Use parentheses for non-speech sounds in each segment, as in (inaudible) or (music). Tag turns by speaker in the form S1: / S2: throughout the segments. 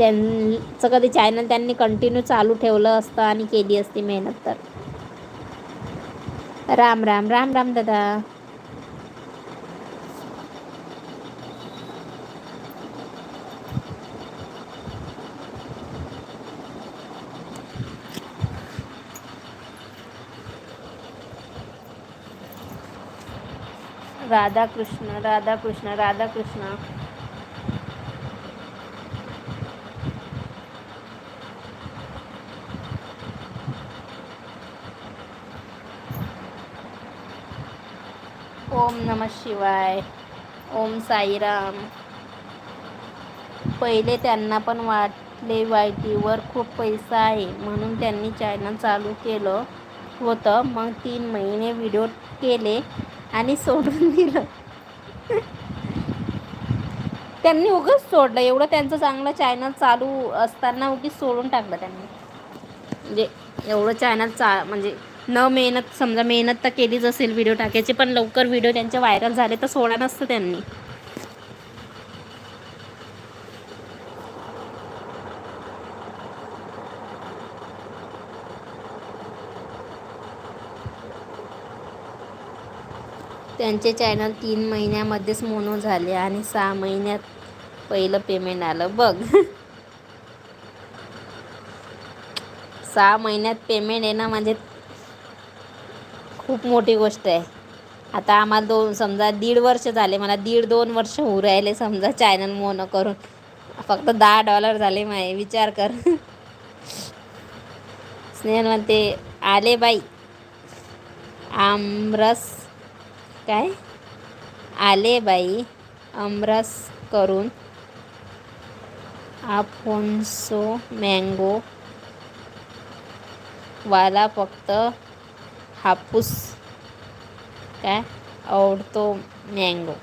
S1: त्यांचं कधी चॅनल त्यांनी कंटिन्यू चालू ठेवलं असतं आणि केली असती मेहनत तर. राम राम राम राम दादा. राधा कृष्ण राधा ओम नम शिवाय. ओम साईराम. पहिले त्यांना पण वाटले वायटीवर खूप पैसा आहे म्हणून त्यांनी चॅनल चालू केलं होतं. मग तीन महिने व्हिडिओ केले आणि सोडून दिलं. त्यांनी उगंच सोडलं. एवढं त्यांचं चांगलं चॅनल चालू असताना उगीच सोडून टाकलं त्यांनी. म्हणजे एवढं चॅनल चा म्हणजे न मेहनत समजा मेहनत तर केलीच असेल व्हिडिओ टाकायची पण लवकर व्हिडिओ त्यांचे व्हायरल झाले तर सोडा नसतं त्यांनी. त्यांचे चॅनल तीन महिन्यामध्येच मोनो झाले आणि सहा महिन्यात पहिलं पेमेंट आलं. बघ. (laughs) सहा महिन्यात पेमेंट येणं म्हणजे खूप मोठी गोष्ट आहे. आता आम्हाला दोन समजा दीड वर्ष झाले मला दीड दोन वर्ष होऊ राहिले समजा चॅनल मोनं करून. फक्त दहा डॉलर झाले माय विचार कर. स्नेहल म्हणते आले बाई. आमरस काय? आले बाई आमरस करून आफोन्सो मँगो वाला फक्त हापूस काय? आवडतो मँगो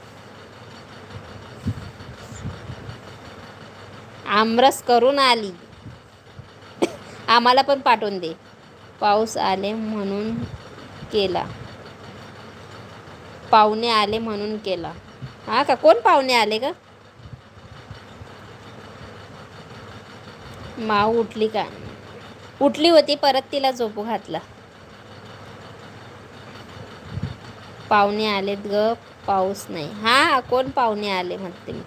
S1: आमरस करून आली. आम्हाला पण पाठवून दे. पाऊस आले म्हणून केला. पाहुणे आले म्हणून केला. हा का? कोण पाहुणे आले का माऊ उठली का? उठली होती परत तिला झोपू घातला. पाहुणे आलेत ग पाऊस नाही. हा कोण पाहुणे आले म्हणते मी.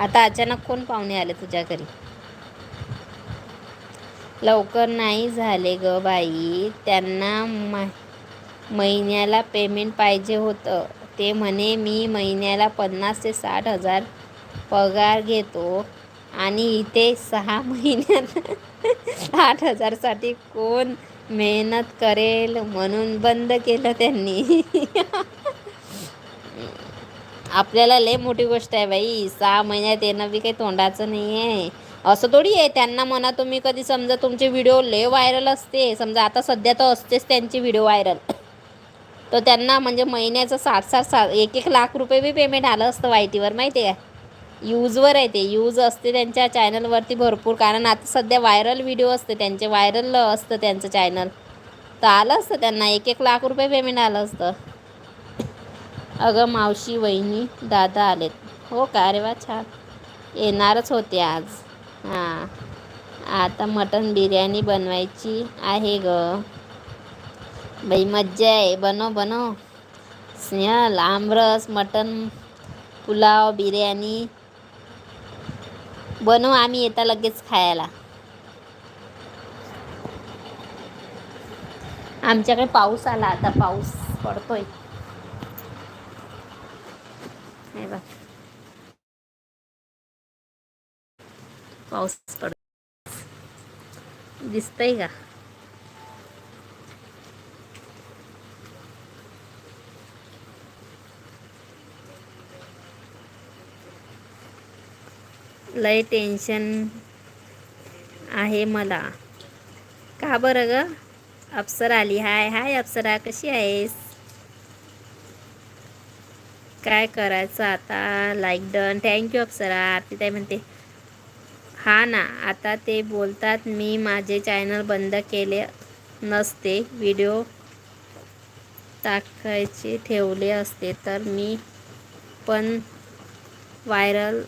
S1: आता अचानक कोण पाहुणे आले तुझ्या घरी? लवकर नाही झाले ग बाई. त्यांना मा महिन्याला पेमेंट पाहिजे होतं. ते म्हणे मी महिन्याला पन्नास ते साठ हजार पगार घेतो आणि इथे सहा (laughs) महिन्यात आठ हजारसाठी कोण मेहनत करेल म्हणून बंद केलं त्यांनी. आपल्याला लय मोठी गोष्ट आहे बाई. सहा महिन्यात येणं बी काही तोंडाचं नाही आहे असं थोडी आहे. त्यांना म्हणा तुम्ही कधी समजा तुमचे व्हिडिओ लय व्हायरल असते. समजा आता सध्या तर असतेच त्यांचे व्हिडिओ व्हायरल. तर त्यांना म्हणजे महिन्याचं साठ साठ साठ एक एक लाख रुपये बी पेमेंट आलं असतं वाय टीवर माहिती आहे का? यूजवर आहे ते. यूज असते त्यांच्या चॅनलवरती भरपूर. कारण आता सध्या व्हायरल व्हिडिओ असते त्यांचे व्हायरल असतं त्यांचं चॅनल. तर आलं असतं त्यांना. एक एक लाख रुपये पेमेंट आलं असतं. अगं मावशी वहिनी दादा आलेत. हो का? अरे वा छान. येणारच होते आज. हां. आता मटन बिर्याणी बनवायची आहे ग. बाई मज्जा आहे. बनव बनव. स्नेहल आमरस मटन पुलाव बिर्याणी. बनव आम्ही येता लगेच खायला. आमच्याकडे पाऊस आला आता पाऊस पडतोय. पाऊस पड दिसतंय का? लय टेन्शन आहे मला. का बरं ग? अप्सरा आली. हाय हाय अप्सरा कशी आहेस? काय करायचं आता? Like done thank you Apsara Aarti ताई म्हणते हा ना आता ते बोलतात मी माझे चॅनल बंद केले नसते. व्हिडिओ टाकायचे ठेवले असते. तर मी पण व्हायरल